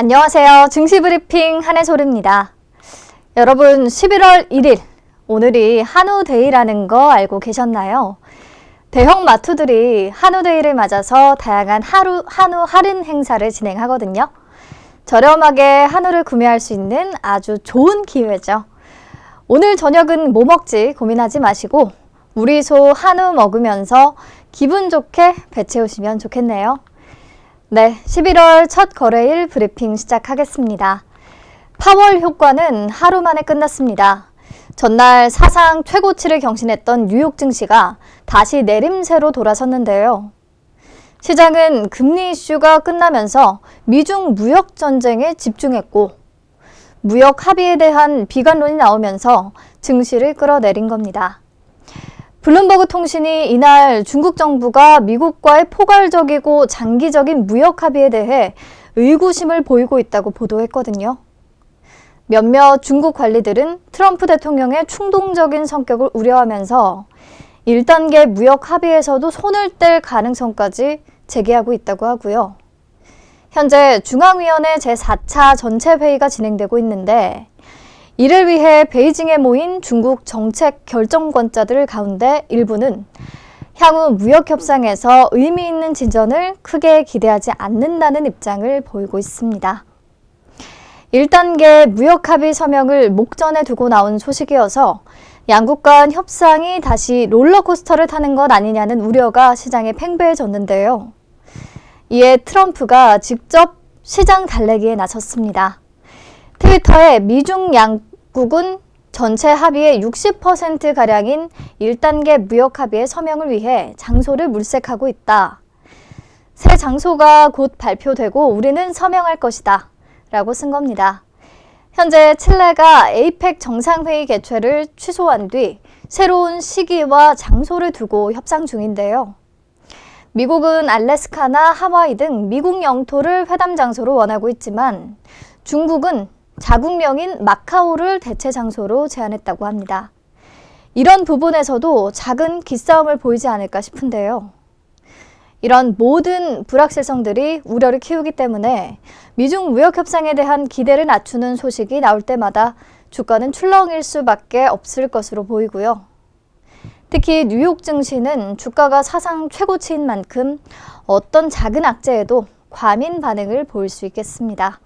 안녕하세요. 증시브리핑 한해솔입니다. 여러분, 11월 1일, 오늘이 한우데이라는 거 알고 계셨나요? 대형 마트들이 한우데이를 맞아서 다양한 하루, 한우 할인 행사를 진행하거든요. 저렴하게 한우를 구매할 수 있는 아주 좋은 기회죠. 오늘 저녁은 뭐 먹지 고민하지 마시고 우리 소 한우 먹으면서 기분 좋게 배 채우시면 좋겠네요. 네, 11월 첫 거래일 브리핑 시작하겠습니다. 파월 효과는 하루 만에 끝났습니다. 전날 사상 최고치를 경신했던 뉴욕 증시가 다시 내림세로 돌아섰는데요. 시장은 금리 이슈가 끝나면서 미중 무역 전쟁에 집중했고 무역 합의에 대한 비관론이 나오면서 증시를 끌어내린 겁니다. 블룸버그 통신이 이날 중국 정부가 미국과의 포괄적이고 장기적인 무역 합의에 대해 의구심을 보이고 있다고 보도했거든요. 몇몇 중국 관리들은 트럼프 대통령의 충동적인 성격을 우려하면서 1단계 무역 합의에서도 손을 뗄 가능성까지 제기하고 있다고 하고요. 현재 중앙위원회 제4차 전체 회의가 진행되고 있는데 이를 위해 베이징에 모인 중국 정책 결정권자들 가운데 일부는 향후 무역 협상에서 의미 있는 진전을 크게 기대하지 않는다는 입장을 보이고 있습니다. 1단계 무역 합의 서명을 목전에 두고 나온 소식이어서 양국 간 협상이 다시 롤러코스터를 타는 것 아니냐는 우려가 시장에 팽배해졌는데요. 이에 트럼프가 직접 시장 달래기에 나섰습니다. 트위터에 미중 양 국은 전체 합의의 60%가량인 1단계 무역 합의의 서명을 위해 장소를 물색하고 있다. 새 장소가 곧 발표되고 우리는 서명할 것이다. 라고 쓴 겁니다. 현재 칠레가 에이펙 정상회의 개최를 취소한 뒤 새로운 시기와 장소를 두고 협상 중인데요. 미국은 알래스카나 하와이 등 미국 영토를 회담 장소로 원하고 있지만 중국은 자국명인 마카오를 대체 장소로 제안했다고 합니다. 이런 부분에서도 작은 기싸움을 보이지 않을까 싶은데요. 이런 모든 불확실성들이 우려를 키우기 때문에 미중 무역 협상에 대한 기대를 낮추는 소식이 나올 때마다 주가는 출렁일 수밖에 없을 것으로 보이고요. 특히 뉴욕 증시는 주가가 사상 최고치인 만큼 어떤 작은 악재에도 과민 반응을 보일 수 있겠습니다.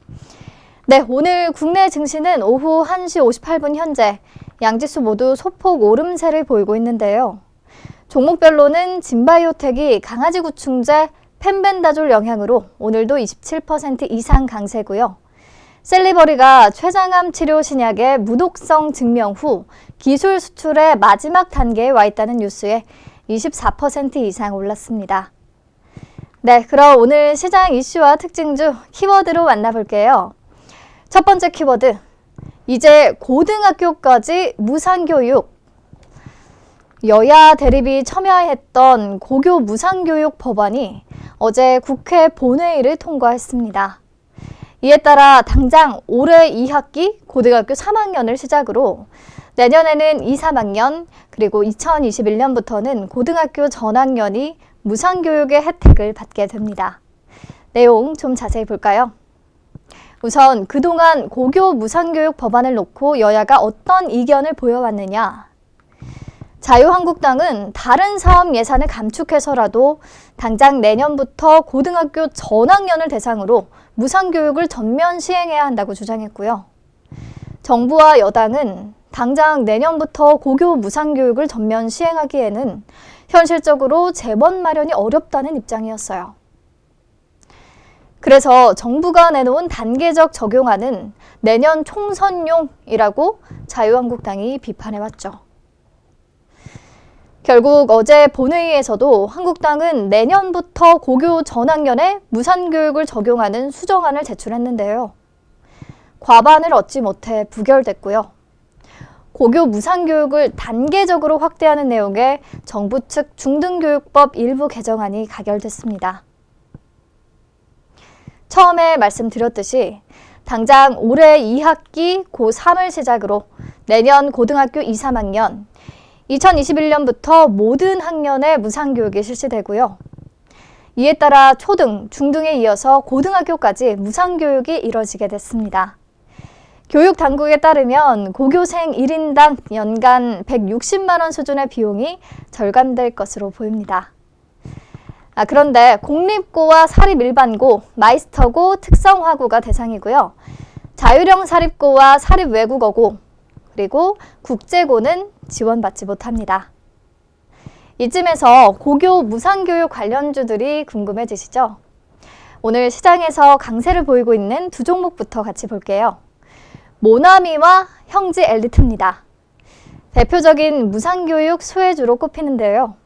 네, 오늘 국내 증시는 오후 1시 58분 현재 양지수 모두 소폭 오름세를 보이고 있는데요. 종목별로는 진바이오텍이 강아지 구충제 펜벤다졸 영향으로 오늘도 27% 이상 강세고요. 셀리버리가 췌장암 치료 신약의 무독성 증명 후 기술 수출의 마지막 단계에 와 있다는 뉴스에 24% 이상 올랐습니다. 네, 그럼 오늘 시장 이슈와 특징주 키워드로 만나볼게요. 첫 번째 키워드. 이제 고등학교까지 무상교육. 여야 대립이 첨예했던 고교 무상교육 법안이 어제 국회 본회의를 통과했습니다. 이에 따라 당장 올해 2학기 고등학교 3학년을 시작으로 내년에는 2, 3학년 그리고 2021년부터는 고등학교 전학년이 무상교육의 혜택을 받게 됩니다. 내용 좀 자세히 볼까요? 우선 그동안 고교 무상교육 법안을 놓고 여야가 어떤 이견을 보여왔느냐 자유한국당은 다른 사업 예산을 감축해서라도 당장 내년부터 고등학교 전학년을 대상으로 무상교육을 전면 시행해야 한다고 주장했고요. 정부와 여당은 당장 내년부터 고교 무상교육을 전면 시행하기에는 현실적으로 재원 마련이 어렵다는 입장이었어요. 그래서 정부가 내놓은 단계적 적용안은 내년 총선용이라고 자유한국당이 비판해왔죠. 결국 어제 본회의에서도 한국당은 내년부터 고교 전학년에 무상교육을 적용하는 수정안을 제출했는데요. 과반을 얻지 못해 부결됐고요. 고교 무상교육을 단계적으로 확대하는 내용의 정부 측 중등교육법 일부 개정안이 가결됐습니다. 처음에 말씀드렸듯이 당장 올해 2학기 고3을 시작으로 내년 고등학교 2, 3학년, 2021년부터 모든 학년에 무상교육이 실시되고요. 이에 따라 초등, 중등에 이어서 고등학교까지 무상교육이 이뤄지게 됐습니다. 교육 당국에 따르면 고교생 1인당 연간 160만 원 수준의 비용이 절감될 것으로 보입니다. 아, 그런데 공립고와 사립일반고, 마이스터고, 특성화고가 대상이고요. 자율형 사립고와 사립외국어고, 그리고 국제고는 지원받지 못합니다. 이쯤에서 고교 무상교육 관련주들이 궁금해지시죠? 오늘 시장에서 강세를 보이고 있는 두 종목부터 같이 볼게요. 모나미와 형지 엘리트입니다. 대표적인 무상교육 수혜주로 꼽히는데요.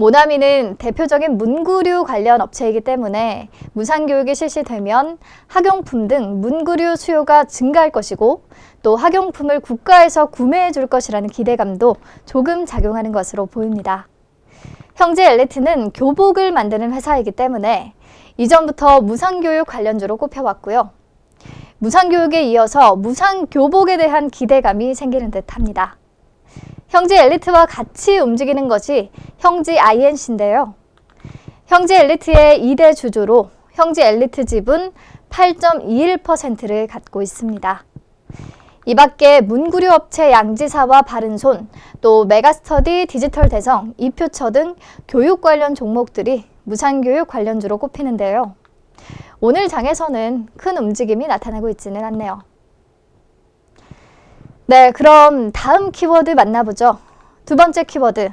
모나미는 대표적인 문구류 관련 업체이기 때문에 무상교육이 실시되면 학용품 등 문구류 수요가 증가할 것이고 또 학용품을 국가에서 구매해 줄 것이라는 기대감도 조금 작용하는 것으로 보입니다. 형제 엘리트는 교복을 만드는 회사이기 때문에 이전부터 무상교육 관련주로 꼽혀왔고요. 무상교육에 이어서 무상교복에 대한 기대감이 생기는 듯 합니다. 형제 엘리트와 같이 움직이는 것이 형지 INC인데요. 형제 엘리트의 2대 주주로 형제 엘리트 지분 8.21%를 갖고 있습니다. 이 밖에 문구류 업체 양지사와 바른손, 또 메가스터디 디지털 대성, 이표처 등 교육 관련 종목들이 무상교육 관련주로 꼽히는데요. 오늘 장에서는 큰 움직임이 나타나고 있지는 않네요. 네, 그럼 다음 키워드 만나보죠. 두 번째 키워드,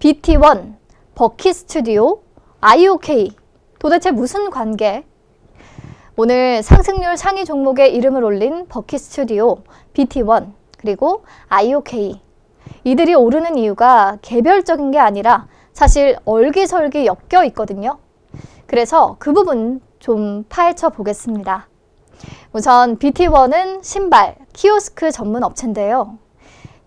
BT1, 버키 스튜디오, IOK. 도대체 무슨 관계? 오늘 상승률 상위 종목에 이름을 올린 버키 스튜디오, BT1, 그리고 IOK. 이들이 오르는 이유가 개별적인 게 아니라 사실 얼기설기 엮여 있거든요. 그래서 그 부분 좀 파헤쳐 보겠습니다. 우선 BT1은 신발, 키오스크 전문 업체인데요.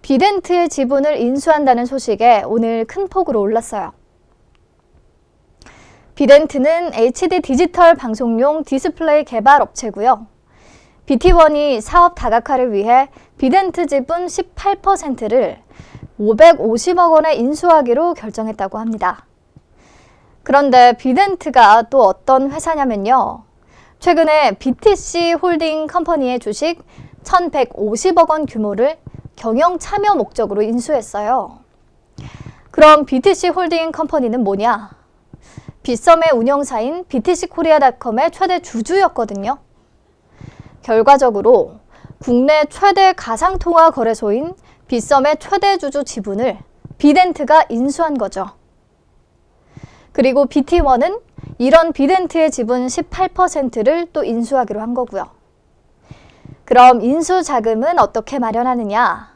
비덴트의 지분을 인수한다는 소식에 오늘 큰 폭으로 올랐어요. 비덴트는 HD 디지털 방송용 디스플레이 개발 업체고요. BT1이 사업 다각화를 위해 비덴트 지분 18%를 550억 원에 인수하기로 결정했다고 합니다. 그런데 비덴트가 또 어떤 회사냐면요. 최근에 BTC 홀딩 컴퍼니의 주식 1,150억 원 규모를 경영 참여 목적으로 인수했어요. 그럼 BTC 홀딩 컴퍼니는 뭐냐? 빗썸의 운영사인 BTC 코리아닷컴의 최대 주주였거든요. 결과적으로 국내 최대 가상통화 거래소인 빗썸의 최대 주주 지분을 비덴트가 인수한 거죠. 그리고 BT1은 이런 비덴트의 지분 18%를 또 인수하기로 한 거고요. 그럼 인수 자금은 어떻게 마련하느냐?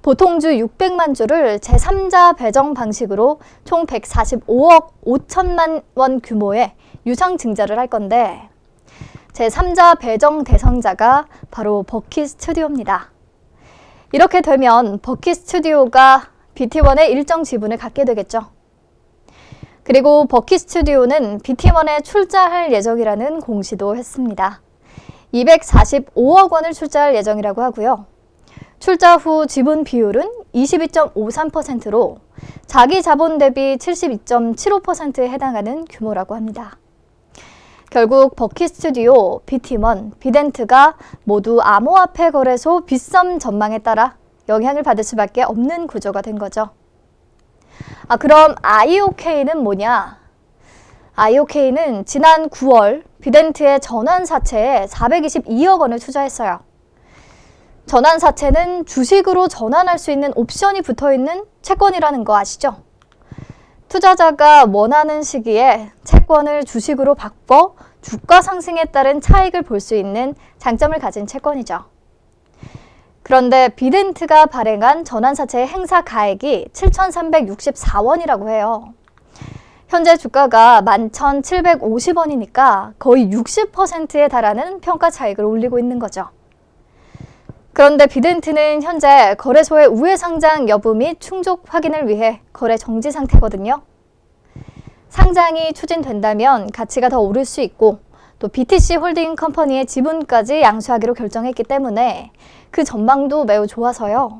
보통주 600만 주를 제3자 배정 방식으로 총 145억 5천만 원 규모의 유상 증자를 할 건데 제3자 배정 대상자가 바로 버키 스튜디오입니다. 이렇게 되면 버키 스튜디오가 BT1의 일정 지분을 갖게 되겠죠. 그리고 버키 스튜디오는 BT1에 출자할 예정이라는 공시도 했습니다. 245억 원을 출자할 예정이라고 하고요. 출자 후 지분 비율은 22.53%로 자기 자본 대비 72.75%에 해당하는 규모라고 합니다. 결국 버키 스튜디오, BT1, 비덴트가 모두 암호화폐 거래소 빗썸 전망에 따라 영향을 받을 수밖에 없는 구조가 된 거죠. 아, 그럼 IOK는 뭐냐? IOK는 지난 9월 비덴트의 전환사채에 422억 원을 투자했어요. 전환사채는 주식으로 전환할 수 있는 옵션이 붙어 있는 채권이라는 거 아시죠? 투자자가 원하는 시기에 채권을 주식으로 바꿔 주가 상승에 따른 차익을 볼 수 있는 장점을 가진 채권이죠. 그런데 비덴트가 발행한 전환사채 행사 가액이 7,364원이라고 해요. 현재 주가가 11,750원이니까 거의 60%에 달하는 평가 차익을 올리고 있는 거죠. 그런데 비덴트는 현재 거래소의 우회 상장 여부 및 충족 확인을 위해 거래 정지 상태거든요. 상장이 추진된다면 가치가 더 오를 수 있고 또 BTC 홀딩 컴퍼니의 지분까지 양수하기로 결정했기 때문에 그 전망도 매우 좋아서요.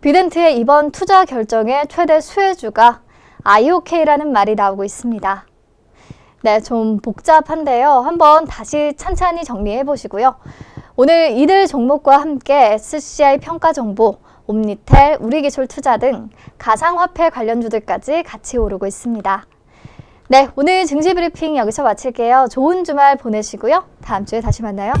비덴트의 이번 투자 결정의 최대 수혜주가 IOK라는 말이 나오고 있습니다. 네, 좀 복잡한데요. 한번 다시 찬찬히 정리해 보시고요. 오늘 이들 종목과 함께 SCI 평가 정보, 옴니텔, 우리기술 투자 등 가상화폐 관련주들까지 같이 오르고 있습니다. 네, 오늘 증시 브리핑 여기서 마칠게요. 좋은 주말 보내시고요. 다음 주에 다시 만나요.